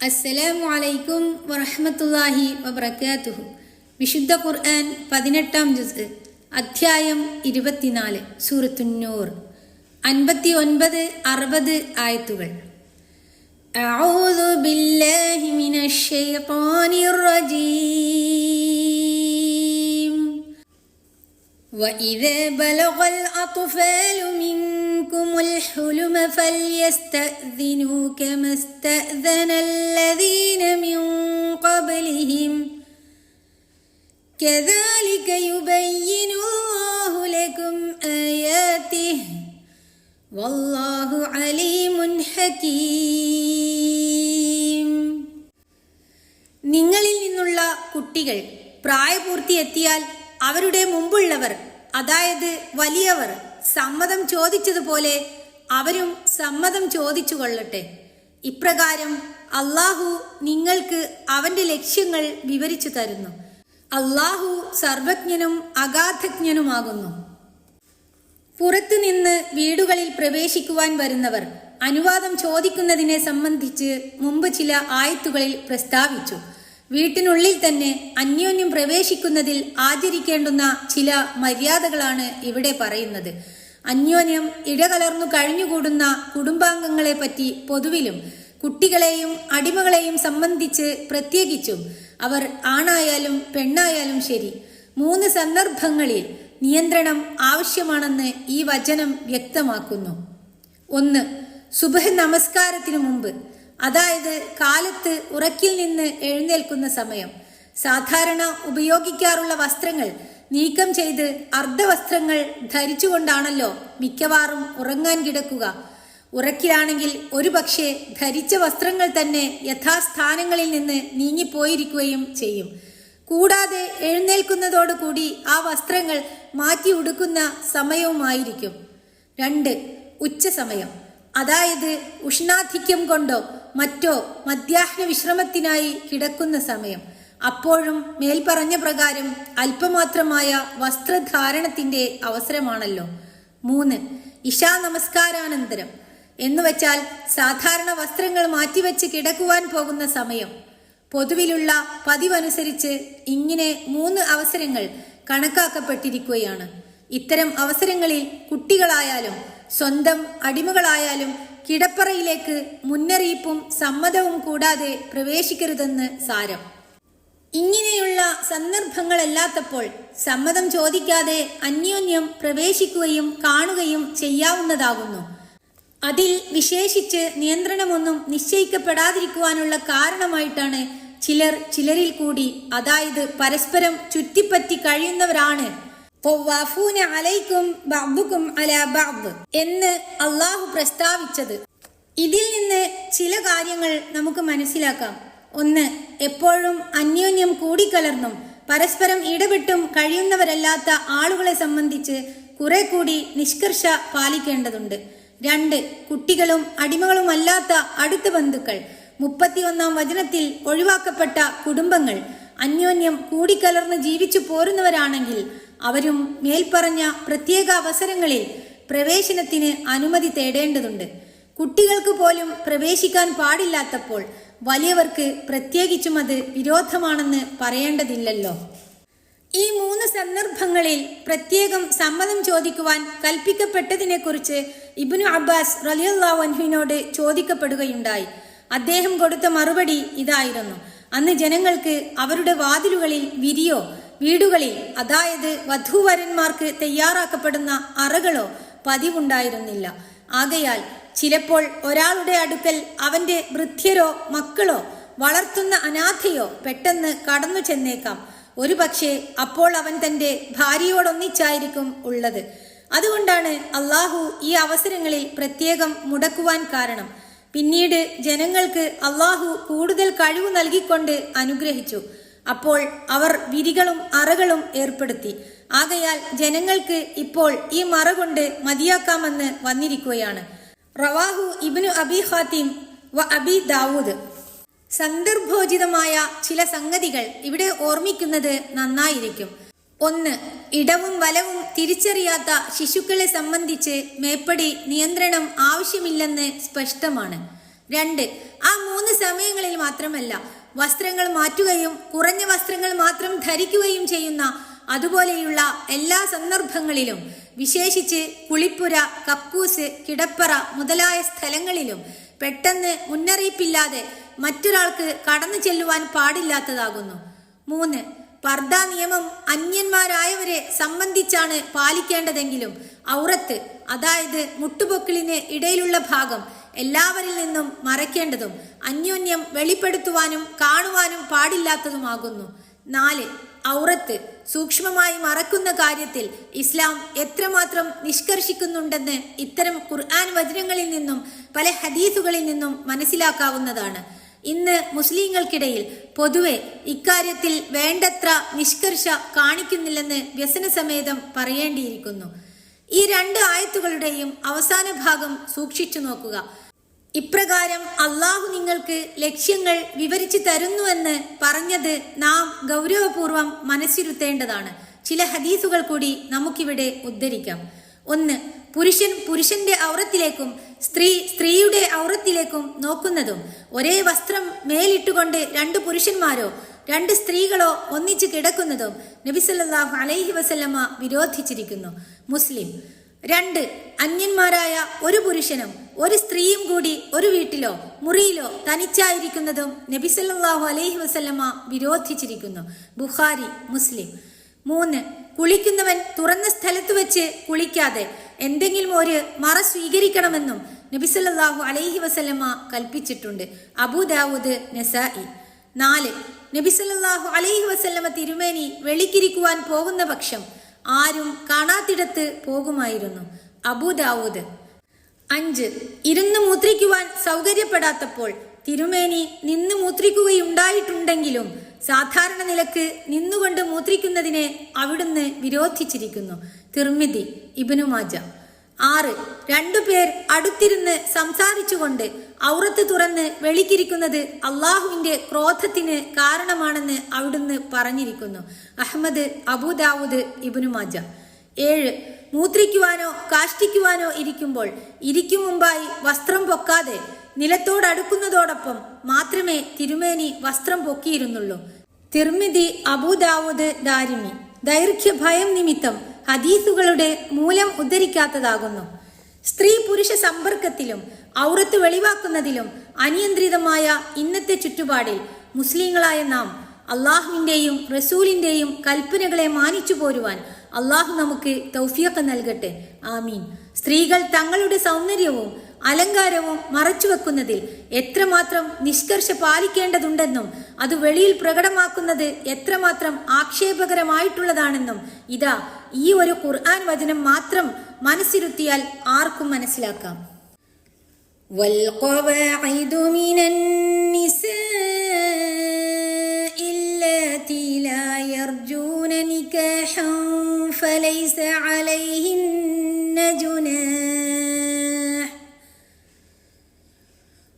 അസ്സലാമു അലൈക്കും വറഹ്മത്തുള്ളാഹി വബറകാതുഹു വിശുദ്ധ ഖുർആൻ പതിനെട്ടാം ജുസ് അധ്യായം ഇരുപത്തിനാല് സൂറത്തുന്നൂർ അൻപത്തി ഒൻപത് അറുപത് ആയത്തുകൾ أعوذ بالله من الشيطان الرجيم وإذا بلغ الأطفال منكم الحلم فليستأذنوا كما استأذن الذين من قبلهم كذلك يبين الله لكم آياته والله عليم حكيم നിങ്ങളിൽ നിന്നുള്ള കുട്ടികൾ പ്രായപൂർത്തിയെത്തിയാൽ അവരുടെ മുമ്പുള്ളവർ അതായത് വലിയവർ സമ്മതം ചോദിച്ചതുപോലെ അവരും സമ്മതം ചോദിച്ചു കൊള്ളട്ടെ. ഇപ്രകാരം അള്ളാഹു നിങ്ങൾക്ക് അവന്റെ ലക്ഷ്യങ്ങൾ വിവരിച്ചു തരുന്നു. അള്ളാഹു സർവജ്ഞനും അഗാധജ്ഞനുമാകുന്നു. പുറത്തുനിന്ന് വീടുകളിൽ പ്രവേശിക്കുവാൻ വരുന്നവർ അനുവാദം ചോദിക്കുന്നതിനെ സംബന്ധിച്ച് മുമ്പ് ചില ആയത്തുകളിൽ പ്രസ്താവിച്ചു. വീട്ടിനുള്ളിൽ തന്നെ അന്യോന്യം പ്രവേശിക്കുന്നതിൽ ആചരിക്കേണ്ടുന്ന ചില മര്യാദകളാണ് ഇവിടെ പറയുന്നത്. അന്യോന്യം ഇടകലർന്നു കഴിഞ്ഞുകൂടുന്ന കുടുംബാംഗങ്ങളെ പറ്റി പൊതുവിലും കുട്ടികളെയും അടിമകളെയും സംബന്ധിച്ച് പ്രത്യേകിച്ചും അവർ ആണായാലും പെണ്ണായാലും ശരി മൂന്ന് സന്ദർഭങ്ങളിൽ നിയന്ത്രണം ആവശ്യമാണെന്ന് ഈ വചനം വ്യക്തമാക്കുന്നു. ഒന്ന് സുബഹ നമസ്കാരത്തിനു മുമ്പ് അതായത് കാലത്ത് ഉറക്കിൽ നിന്ന് എഴുന്നേൽക്കുന്ന സമയം. സാധാരണ ഉപയോഗിക്കാറുള്ള വസ്ത്രങ്ങൾ നീക്കം ചെയ്ത് അർദ്ധവസ്ത്രങ്ങൾ ധരിച്ചുകൊണ്ടാണല്ലോ മിക്കവാറും ഉറങ്ങാൻ കിടക്കുക. ഉറക്കിലാണെങ്കിൽ ഒരുപക്ഷെ ധരിച്ച വസ്ത്രങ്ങൾ തന്നെ യഥാസ്ഥാനങ്ങളിൽ നിന്ന് നീങ്ങിപ്പോയിരിക്കുകയും ചെയ്യും. കൂടാതെ എഴുന്നേൽക്കുന്നതോടുകൂടി ആ വസ്ത്രങ്ങൾ മാറ്റി ഉടുക്കുന്ന സമയവുമായിരിക്കും. രണ്ട് ഉച്ച സമയം അതായത് ഉഷ്ണാധിക്യം കൊണ്ടോ മറ്റോ മധ്യാഹ്ന വിശ്രമത്തിനായി കിടക്കുന്ന സമയം. അപ്പോഴും മേൽപ്പറഞ്ഞ പ്രകാരം അല്പമാത്രമായ വസ്ത്രധാരണത്തിന്റെ അവസരമാണല്ലോ. മൂന്ന് ഇഷാ നമസ്കാരാനന്തരം. എന്നുവച്ചാൽ സാധാരണ വസ്ത്രങ്ങൾ മാറ്റിവെച്ച് കിടക്കുവാൻ പോകുന്ന സമയം. പൊതുവിലുള്ള പതിവനുസരിച്ച് ഇങ്ങനെ മൂന്ന് അവസരങ്ങൾ കണക്കാക്കപ്പെട്ടിരിക്കുകയാണ്. ഇത്തരം അവസരങ്ങളിൽ കുട്ടികളായാലും സ്വന്തം അടിമകളായാലും കിടപ്പറയിലേക്ക് മുന്നറിയിപ്പും സമ്മതവും കൂടാതെ പ്രവേശിക്കരുതെന്ന് സാരം. ഇങ്ങനെയുള്ള സന്ദർഭങ്ങളല്ലാത്തപ്പോൾ സമ്മതം ചോദിക്കാതെ അന്യോന്യം പ്രവേശിക്കുകയും കാണുകയും ചെയ്യാവുന്നതാകുന്നു. അതിൽ വിശേഷിച്ച് നിയന്ത്രണമൊന്നും നിശ്ചയിക്കപ്പെടാതിരിക്കുവാനുള്ള കാരണമായിട്ടാണ് ചിലർ ചിലരിൽ കൂടി അതായത് പരസ്പരം ചുറ്റിപ്പറ്റി കഴിയുന്നവരാണ്. "ത്വവാഫൂന അലൈക്കും ബഅ്ദുക്കും അലാ ബഅ്ദ്" എന്ന് അള്ളാഹു പ്രസ്താവിച്ചത്. ഇതിൽ നിന്ന് ചില കാര്യങ്ങൾ നമുക്ക് മനസ്സിലാക്കാം. ഒന്ന് എപ്പോഴും അന്യോന്യം കൂടിക്കലർന്നും പരസ്പരം ഇടപെട്ടും കഴിയുന്നവരല്ലാത്ത ആളുകളെ സംബന്ധിച്ച് കുറെ കൂടി നിഷ്കർഷ പാലിക്കേണ്ടതുണ്ട്. രണ്ട് കുട്ടികളും അടിമകളുമല്ലാത്ത അടുത്ത ബന്ധുക്കൾ. മുപ്പത്തിയൊന്നാം വചനത്തിൽ ഒഴിവാക്കപ്പെട്ട കുടുംബങ്ങൾ. അന്യോന്യം കൂടിക്കലർന്ന് ജീവിച്ചു പോരുന്നവരാണെങ്കിൽ അവരും മേൽപ്പറഞ്ഞ പ്രത്യേക അവസരങ്ങളിൽ പ്രവേശനത്തിന് അനുമതി തേടേണ്ടതുണ്ട്. കുട്ടികൾക്ക് പോലും പ്രവേശിക്കാൻ പാടില്ലാത്തപ്പോൾ വലിയവർക്ക് പ്രത്യേകിച്ചും അത് വിരോധമാണെന്ന് പറയേണ്ടതില്ലല്ലോ. ഈ മൂന്ന് സന്ദർഭങ്ങളിൽ പ്രത്യേകം സമ്മതം ചോദിക്കുവാൻ കൽപ്പിക്കപ്പെട്ടതിനെക്കുറിച്ച് ഇബ്നു അബ്ബാസ് റലിയല്ലാഹു അൻഹുവിനോട് ചോദിക്കപ്പെടുകയുണ്ടായി. അദ്ദേഹം കൊടുത്ത മറുപടി ഇതായിരുന്നു. അന്ന് ജനങ്ങൾക്ക് അവരുടെ വാതിലുകളിൽ വിരിയോ വീടുകളിൽ അതായത് വധൂവരന്മാർക്ക് തയ്യാറാക്കപ്പെടുന്ന അറകളോ പതിവുണ്ടായിരുന്നില്ല. ആകയാൽ ചിലപ്പോൾ ഒരാളുടെ അടുക്കൽ അവന്റെ വൃദ്ധ്യരോ മക്കളോ വളർത്തുന്ന അനാഥയോ പെട്ടെന്ന് കടന്നു ചെന്നേക്കാം. ഒരു പക്ഷേ അപ്പോൾ അവൻ തന്റെ ഭാര്യയോടൊന്നിച്ചായിരിക്കും ഉള്ളത്. അതുകൊണ്ടാണ് അള്ളാഹു ഈ അവസരങ്ങളിൽ പ്രത്യേകം മുടക്കുവാൻ കാരണം. പിന്നീട് ജനങ്ങൾക്ക് അള്ളാഹു കൂടുതൽ കഴിവ് നൽകിക്കൊണ്ട് അനുഗ്രഹിച്ചു. അപ്പോൾ അവർ വിരികളും അറകളും ഏർപ്പെടുത്തി. ആകയാൽ ജനങ്ങൾക്ക് ഇപ്പോൾ ഈ മറ കൊണ്ട് മതിയാക്കാമെന്ന് വന്നിരിക്കുകയാണ്. റവാഹു ഇബ്നു അബി ഹാത്തിം വ അബി ദാവൂദ്. സന്ദർഭോചിതമായ ചില സംഗതികൾ ഇവിടെ ഓർമ്മിക്കുന്നത് നന്നായിരിക്കും. ഒന്ന് ഇടവും വലവും തിരിച്ചറിയാത്ത ശിശുക്കളെ സംബന്ധിച്ച് മേപ്പടി നിയന്ത്രണം ആവശ്യമില്ലെന്ന് സ്പഷ്ടമാണ്. രണ്ട് ആ മൂന്ന് സമയങ്ങളിൽ മാത്രമല്ല വസ്ത്രങ്ങൾ മാറ്റുകയും കുറഞ്ഞ വസ്ത്രങ്ങൾ മാത്രം ധരിക്കുകയും ചെയ്യുന്ന അതുപോലെയുള്ള എല്ലാ സന്ദർഭങ്ങളിലും വിശേഷിച്ച് കുളിപ്പുര കക്കൂസ് കിടപ്പറ മുതലായ സ്ഥലങ്ങളിലും പെട്ടെന്ന് മുന്നറിയിപ്പില്ലാതെ മറ്റൊരാൾക്ക് കടന്നു ചെല്ലുവാൻ പാടില്ലാത്തതാകുന്നു. മൂന്ന് പർദ നിയമം അന്യന്മാരായവരെ സംബന്ധിച്ചാണ് പാലിക്കേണ്ടതെങ്കിലും ഔറത്ത് അതായത് മുട്ടുപൊക്കിളിന് ഇടയിലുള്ള ഭാഗം എല്ലാവരിൽ നിന്നും മറയ്ക്കേണ്ടതും അന്യോന്യം വെളിപ്പെടുത്തുവാനും കാണുവാനും പാടില്ലാത്തതുമാകുന്നു. നാല് ഔറത്ത് സൂക്ഷ്മമായി മറക്കുന്ന കാര്യത്തിൽ ഇസ്ലാം എത്രമാത്രം നിഷ്കർഷിക്കുന്നുണ്ടെന്ന് ഇത്തരം ഖുർആൻ വചനങ്ങളിൽ നിന്നും പല ഹദീസുകളിൽ നിന്നും മനസ്സിലാക്കാവുന്നതാണ്. ഇന്ന് മുസ്ലിങ്ങൾക്കിടയിൽ പൊതുവെ ഇക്കാര്യത്തിൽ വേണ്ടത്ര നിഷ്കർഷ കാണിക്കുന്നില്ലെന്ന് വ്യസനസമേതം പറയേണ്ടിയിരിക്കുന്നു. ഈ രണ്ട് ആയത്തുകളുടെയും അവസാന ഭാഗം സൂക്ഷിച്ചു നോക്കുക. ഇപ്രകാരം അള്ളാഹു നിങ്ങൾക്ക് ലക്ഷ്യങ്ങൾ വിവരിച്ചു തരുന്നുവെന്ന് പറഞ്ഞത് നാം ഗൗരവപൂർവം മനസ്സിരുത്തേണ്ടതാണ്. ചില ഹദീസുകൾ കൂടി നമുക്കിവിടെ ഉദ്ധരിക്കാം. ഒന്ന് പുരുഷൻ പുരുഷന്റെ ഔറത്തിലേക്കും സ്ത്രീ സ്ത്രീയുടെ ഔറത്തിലേക്കും നോക്കുന്നതും ഒരേ വസ്ത്രം മേലിട്ടുകൊണ്ട് രണ്ട് പുരുഷന്മാരോ രണ്ട് സ്ത്രീകളോ ഒന്നിച്ച് കിടക്കുന്നതും നബിസല്ലാഹു അലൈഹി വസല്ലമ്മ വിരോധിച്ചിരിക്കുന്നു. മുസ്ലിം രണ്ട് അന്യന്മാരായ ഒരു പുരുഷനും ഒരു സ്ത്രീയും കൂടി ഒരു വീട്ടിലോ മുറിയിലോ തനിച്ചായിരിക്കുന്നതും നബിസല്ലാഹു അലൈഹി വസല്ലമ്മ വിരോധിച്ചിരിക്കുന്നു. ബുഖാരി മുസ്ലിം. മൂന്ന് കുളിക്കുന്നവൻ തുറന്ന സ്ഥലത്ത് വെച്ച് കുളിക്കാതെ എന്തെങ്കിലും ഒരു മറ സ്വീകരിക്കണമെന്നും നബിസല്ലാഹു അലൈഹി വസല്ലമ്മ കൽപ്പിച്ചിട്ടുണ്ട്. അബൂദാവൂദ് നസായി നാല് നബിസല്ലാഹു അലൈഹി വസല്ലമ തിരുമേനി വെളിക്കിരിക്കുവാൻ പോകുന്ന പക്ഷം ആരും കാണാത്തിടത്ത് പോകുമായിരുന്നു. അബുദാവൂദ് അഞ്ച്. ഇരുന്ന് മൂത്രിക്കുവാൻ സൗകര്യപ്പെടാത്തപ്പോൾ തിരുമേനി നിന്ന് മൂത്രിക്കുകയുണ്ടായിട്ടുണ്ടെങ്കിലും സാധാരണ നിലയ്ക്ക് നിന്നുകൊണ്ട് മൂത്രിക്കുന്നതിനെ അവിടുന്ന് വിരോധിച്ചിരിക്കുന്നു. തിർമിതി ഇബിനുമാജ ആറ്. രണ്ടുപേർ അടുത്തിരുന്ന് സംസാരിച്ചുകൊണ്ട് ഔറത്ത് തുറന്ന് വെളിക്കിരിക്കുന്നത് അള്ളാഹുവിന്റെ ക്രോധത്തിന് കാരണമാണെന്ന് അവിടുന്ന് പറഞ്ഞിരിക്കുന്നു. അഹമ്മദ് അബൂദാവൂദ് ഇബിനുമാജ ഏഴ്. മൂത്രിക്കുവാനോ കാഷ്ടിക്കുവാനോ ഇരിക്കുമ്പോൾ ഇരിക്കും മുമ്പായി വസ്ത്രം പൊക്കാതെ നിലത്തോടടുക്കുന്നതോടൊപ്പം മാത്രമേ തിരുമേനി വസ്ത്രം പൊക്കിയിരുന്നുള്ളൂ. തിർമിതി അബൂദാവൂദ് ദാരിമി. ദൈർഘ്യ ഭയം നിമിത്തം ഹദീസുകളുടെ മൂലം ഉദ്ധരിക്കാത്തതാകുന്നു. സ്ത്രീ പുരുഷ സമ്പർക്കത്തിലും ഔറത്ത് വെളിവാക്കുന്നതിലും അനിയന്ത്രിതമായ ഇന്നത്തെ ചുറ്റുപാടിൽ മുസ്ലിങ്ങളായ നാം അള്ളാഹുവിന്റെയും റസൂലിന്റെയും കൽപ്പനകളെ മാനിച്ചു പോരുവാൻ അള്ളാഹു നമുക്ക് തൗഫിയൊക്കെ നൽകട്ടെ. ആമീൻ. സ്ത്രീകൾ തങ്ങളുടെ സൗന്ദര്യവും അലങ്കാരവും മറച്ചു വെക്കുന്നതിൽ എത്രമാത്രം നിഷ്കർഷ പാലിക്കേണ്ടതുണ്ടെന്നും അത് വെളിയിൽ പ്രകടമാക്കുന്നത് എത്രമാത്രം ആക്ഷേപകരമായിട്ടുള്ളതാണെന്നും ഇതാ ഈ ഒരു ഖുർആൻ വചനം മാത്രം മനസ്സിരുത്തിയാൽ ആർക്കും മനസ്സിലാക്കാം والقواعد من النساء اللاتي لا يرجون نكاحا فليس عليهن جناح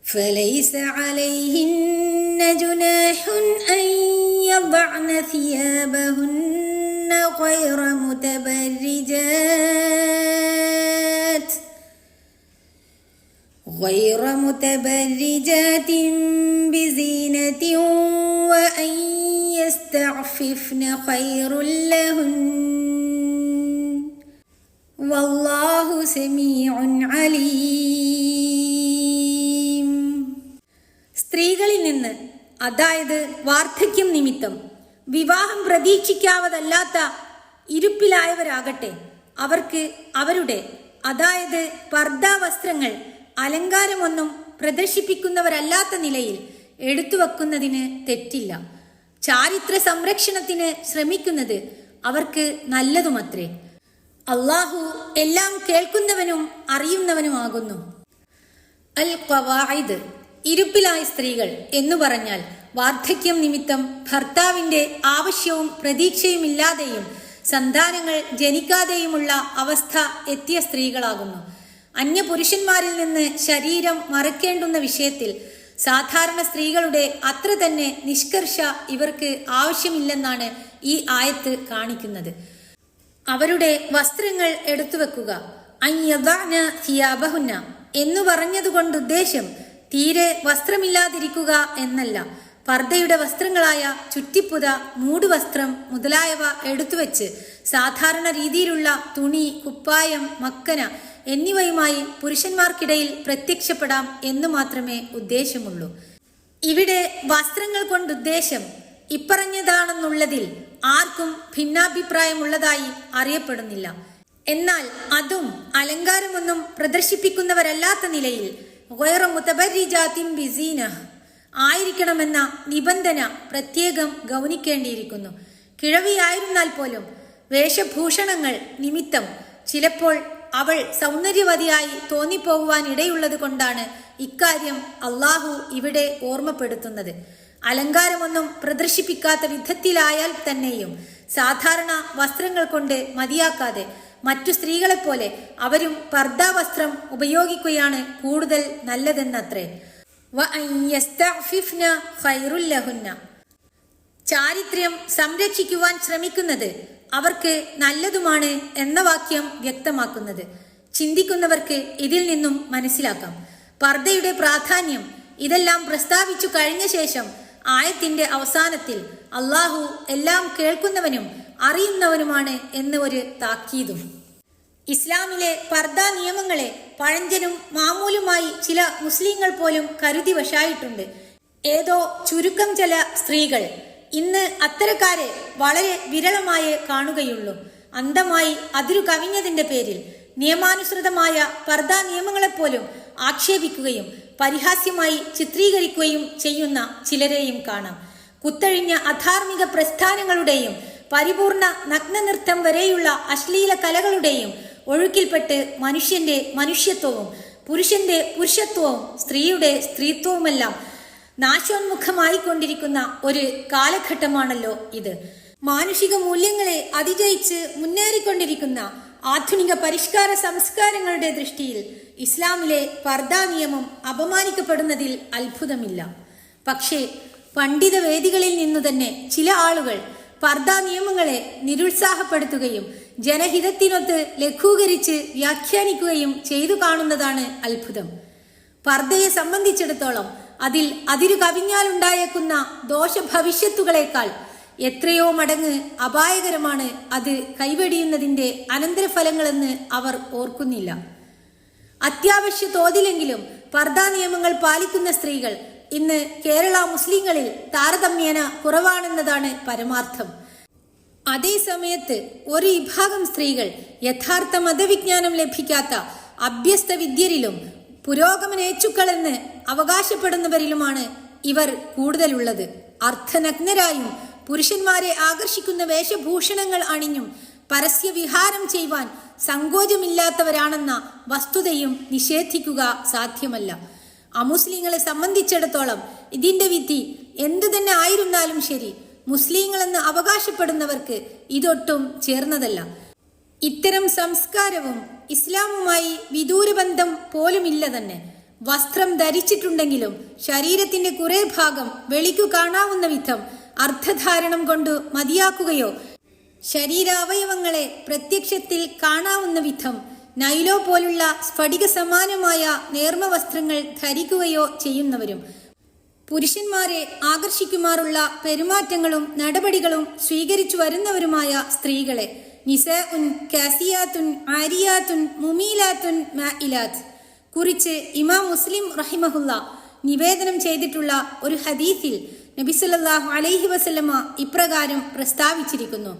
فليس عليهن جناح أن يضعن ثيابهن غير متبرجات غير متبرجات بزينة وأن يستعففن خير لهن والله سميع عليم സ്ത്രീകളിൽ നിന്ന് അതായത് വാർദ്ധക്യം നിമിത്തം വിവാഹം പ്രതീക്ഷിക്കാവതല്ലാത്ത ഇരുപ്പിലായവരാകട്ടെ. അവർക്ക് അവരുടെ അതായത് പർദ്ദാവസ്ത്രങ്ങൾ അലങ്കാരമൊന്നും പ്രദർശിപ്പിക്കുന്നവരല്ലാത്ത നിലയിൽ എടുത്തുവെക്കുന്നതിന് തെറ്റില്ല. ചാരിത്ര സംരക്ഷണത്തിന് ശ്രമിക്കുന്നത് അവർക്ക് നല്ലതുമത്രേ. അള്ളാഹു എല്ലാം കേൾക്കുന്നവനും അറിയുന്നവനുമാകുന്നു. അൽ ഖവായിദ് ഇരുപ്പിലായ സ്ത്രീകൾ എന്ന് പറഞ്ഞാൽ വാർദ്ധക്യം നിമിത്തം ഭർത്താവിന്റെ ആവശ്യവും പ്രതീക്ഷയുമില്ലാതെയും സന്താനങ്ങൾ ജനിക്കാതെയുമുള്ള അവസ്ഥ എത്തിയ സ്ത്രീകളാകുന്നു. അന്യപുരുഷന്മാരിൽ നിന്ന് ശരീരം മറക്കേണ്ടുന്ന വിഷയത്തിൽ സാധാരണ സ്ത്രീകളുടെ അത്ര തന്നെ നിഷ്കർഷ ഇവർക്ക് ആവശ്യമില്ലെന്നാണ് ഈ ആയത്ത് കാണിക്കുന്നത്. അവരുടെ വസ്ത്രങ്ങൾ എടുത്തു വെക്കുക എന്നു പറഞ്ഞതുകൊണ്ട് ഉദ്ദേശം തീരെ വസ്ത്രമില്ലാതിരിക്കുക എന്നല്ല. പർദ്ദയുടെ വസ്ത്രങ്ങളായ ചുറ്റിപ്പുത മൂടുവസ്ത്രം മുതലായവ എടുത്തുവെച്ച് സാധാരണ രീതിയിലുള്ള തുണി കുപ്പായം മക്കന എന്നിവയുമായി പുരുഷന്മാർക്കിടയിൽ പ്രത്യക്ഷപ്പെടാം എന്ന് മാത്രമേ ഉദ്ദേശമുള്ളൂ. ഇവിടെ വസ്ത്രങ്ങൾ കൊണ്ട് ഉദ്ദേശം ഇപ്പറഞ്ഞതാണെന്നുള്ളതിൽ ആർക്കും ഭിന്നാഭിപ്രായമുള്ളതായി അറിയപ്പെടുന്നില്ല. എന്നാൽ അതും അലങ്കാരമൊന്നും പ്രദർശിപ്പിക്കുന്നവരല്ലാത്ത നിലയിൽ ഗൈറ മുതബരിജാത്തിൻ ബിസീന ആയിരിക്കണമെന്ന നിബന്ധന പ്രത്യേകം ഗൗനിക്കേണ്ടിയിരിക്കുന്നു. കിഴവിയായിരുന്നാൽ പോലും വേഷഭൂഷണങ്ങൾ നിമിത്തം ചിലപ്പോൾ അവൾ സൗന്ദര്യവതിയായി തോന്നിപ്പോകുവാൻ ഇടയുള്ളത് കൊണ്ടാണ് ഇക്കാര്യം അള്ളാഹു ഇവിടെ ഓർമ്മപ്പെടുത്തുന്നത്. അലങ്കാരമൊന്നും പ്രദർശിപ്പിക്കാത്ത വിധത്തിലായാൽ തന്നെയും സാധാരണ വസ്ത്രങ്ങൾ കൊണ്ട് മതിയാക്കാതെ മറ്റു സ്ത്രീകളെപ്പോലെ അവരും പർദ്ദാ വസ്ത്രം ഉപയോഗിക്കുകയാണ് കൂടുതൽ നല്ലതെന്നത്രേ. ചാരിത്രം സംരക്ഷിക്കുവാൻ ശ്രമിക്കുന്നത് അവർക്ക് നല്ലതുമാണ് എന്ന വാക്യം വ്യക്തമാക്കുന്നത്. ചിന്തിക്കുന്നവർക്ക് ഇതിൽ നിന്നും മനസ്സിലാക്കാം. പർദ്ദയുടെ പ്രാധാന്യം ഇതെല്ലാം പ്രസ്താവിച്ചു കഴിഞ്ഞ ശേഷം ആയത്തിന്റെ അവസാനത്തിൽ അള്ളാഹു എല്ലാം കേൾക്കുന്നവനും അറിയുന്നവനുമാണ് എന്ന് ഒരു താക്കീതും. ഇസ്ലാമിലെ പർദ നിയമങ്ങളെ പഴഞ്ചനും മാമൂലുമായി ചില മുസ്ലിങ്ങൾ പോലും കരുതി വശായിട്ടുണ്ട്. ഏതോ ചുരുക്കം ചില സ്ത്രീകൾ ഇന്ന് അത്തരക്കാരെ വളരെ വിരളമായേ കാണുകയുള്ളൂ. അന്തമായി അതിരു കവിഞ്ഞതിന്റെ പേരിൽ നിയമാനുസൃതമായ പർദ നിയമങ്ങളെപ്പോലും ആക്ഷേപിക്കുകയും പരിഹാസ്യമായി ചിത്രീകരിക്കുകയും ചെയ്യുന്ന ചിലരെയും കാണാം. കുത്തഴിഞ്ഞ അധാർമിക പ്രസ്ഥാനങ്ങളുടെയും പരിപൂർണ നഗ്നനൃത്തം വരെയുള്ള അശ്ലീല കലകളുടെയും ഒഴുക്കിൽപ്പെട്ട് മനുഷ്യന്റെ മനുഷ്യത്വവും പുരുഷന്റെ പുരുഷത്വവും സ്ത്രീയുടെ സ്ത്രീത്വവുമെല്ലാം നാശോന്മുഖമായിക്കൊണ്ടിരിക്കുന്ന ഒരു കാലഘട്ടമാണല്ലോ ഇത്. മാനുഷിക മൂല്യങ്ങളെ അതിജയിച്ച് മുന്നേറിക്കൊണ്ടിരിക്കുന്ന ആധുനിക പരിഷ്കാര സംസ്കാരങ്ങളുടെ ദൃഷ്ടിയിൽ ഇസ്ലാമിലെ പർദാ നിയമം അപമാനിക്കപ്പെടുന്നതിൽ അത്ഭുതമില്ല. പക്ഷേ പണ്ഡിത വേദികളിൽ നിന്നു തന്നെ ചില ആളുകൾ പർദാ നിയമങ്ങളെ നിരുത്സാഹപ്പെടുത്തുകയും ജനഹിതത്തിനൊത്ത് ലഘൂകരിച്ച് വ്യാഖ്യാനിക്കുകയും ചെയ്തു കാണുന്നതാണ് അത്ഭുതം. പർദ്ദയെ സംബന്ധിച്ചിടത്തോളം അതിൽ അതിരു കവിഞ്ഞാലുണ്ടായേക്കുന്ന ദോഷഭവിഷ്യത്തുകളേക്കാൾ എത്രയോ മടങ്ങ് അപായകരമാണ് അത് കൈവെടിയുന്നതിന്റെ അനന്തരഫലങ്ങളെന്ന് അവർ ഓർക്കുന്നില്ല. അത്യാവശ്യ തോതിലെങ്കിലും പർദ്ദാ നിയമങ്ങൾ പാലിക്കുന്ന സ്ത്രീകൾ ഇന്ന് കേരള മുസ്ലിങ്ങളിൽ താരതമ്യേന കുറവാണെന്നതാണ് പരമാർത്ഥം. അതേ സമയത്ത് ഒരു വിഭാഗം സ്ത്രീകൾ യഥാർത്ഥ മതവിജ്ഞാനം ലഭിക്കാത്ത അഭ്യസ്ത വിദ്യരിലും പുരോഗമനേച്ചുക്കളെന്ന് അവകാശപ്പെടുന്നവരിലുമാണ് ഇവർ കൂടുതലുള്ളത്. അർത്ഥനഗ്നരായും പുരുഷന്മാരെ ആകർഷിക്കുന്ന വേഷഭൂഷണങ്ങൾ അണിഞ്ഞും പരസ്യവിഹാരം ചെയ്യുവാൻ സങ്കോചമില്ലാത്തവരാണെന്ന വസ്തുതയും നിഷേധിക്കുക സാധ്യമല്ല. അമുസ്ലിങ്ങളെ സംബന്ധിച്ചിടത്തോളം ഇതിന്റെ വിധി എന്തു തന്നെ ആയിരുന്നാലും ശരി മുസ്ലിങ്ങളെന്ന് അവകാശപ്പെടുന്നവർക്ക് ഇതൊട്ടും ചേർന്നതല്ല. ഇത്തരം സംസ്കാരവും ഇസ്ലാമുമായി വിദൂരബന്ധം പോലുമില്ല തന്നെ. വസ്ത്രം ധരിച്ചിട്ടുണ്ടെങ്കിലും ശരീരത്തിന്റെ കുറെ ഭാഗം വെളിക്കു കാണാവുന്ന വിധം അർത്ഥധാരണം കൊണ്ട് മതിയാക്കുകയോ ശരീരാവയവങ്ങളെ പ്രത്യക്ഷത്തിൽ കാണാവുന്ന വിധം നൈലോ പോലുള്ള സ്ഫടിക സമാനമായ നേർമ്മ വസ്ത്രങ്ങൾ ധരിക്കുകയോ ചെയ്യുന്നവരും പുരുഷന്മാരെ ആകർഷിക്കുമാറുള്ള പെരുമാറ്റങ്ങളും നടപടികളും സ്വീകരിച്ചു വരുന്നവരുമായ സ്ത്രീകളെ. നിസഉൻ കാസിയാത്തുൻ ആരിയാത്തുൻ മുമീലാത്തുൻ മഇലാത്ത് കുറിച്ച് ഇമാം മുസ്ലിം റഹിമഹുല്ല നിവേദനം ചെയ്തിട്ടുള്ള ഒരു ഹദീസിൽ നബിസല്ലാഹു അലൈഹി വസല്ലമ ഇപ്രകാരം പ്രസ്താവിച്ചിരിക്കുന്നു.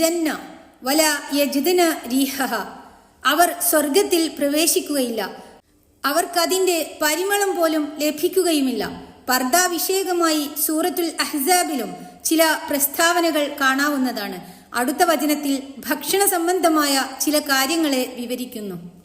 ജന്ന വല യജ്ദന റീഹഹ അവർ സ്വർഗത്തിൽ പ്രവേശിക്കുകയില്ല. അവർക്കതിന്റെ പരിമളം പോലും ലഭിക്കുകയുമില്ല. പർദ്ദാഭിഷേകമായി സൂറത്തുൽ അഹ്സാബിലും ചില പ്രസ്താവനകൾ കാണാവുന്നതാണ്. അടുത്ത വചനത്തിൽ ഭക്ഷണ സംബന്ധമായ ചില കാര്യങ്ങളെ വിവരിക്കുന്നു.